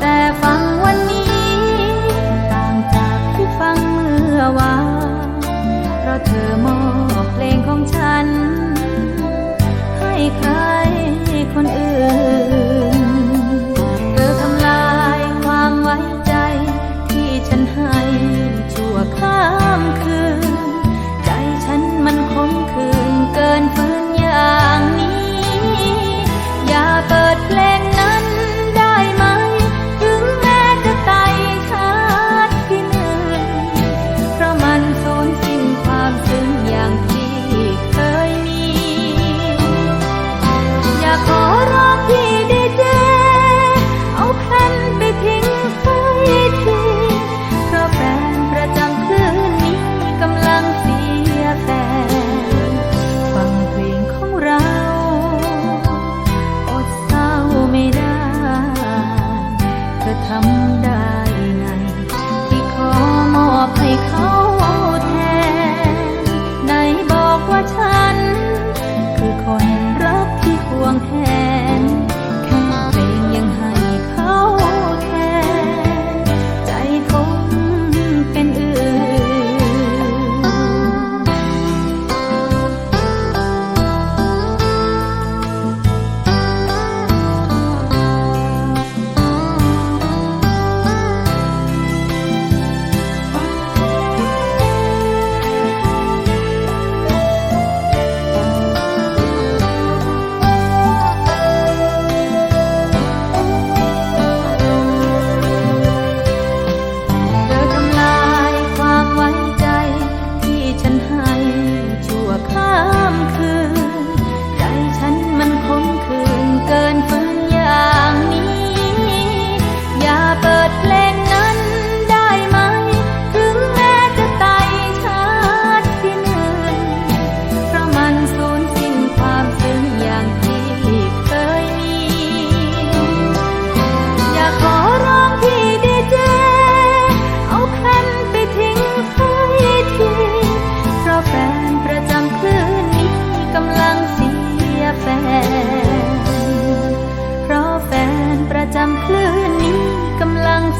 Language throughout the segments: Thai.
แต่ฟังวันนี้ ต่างจากที่ฟังเมื่อวานเพราะเธอมอ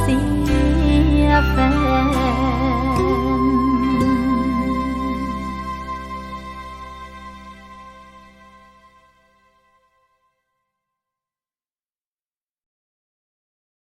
see.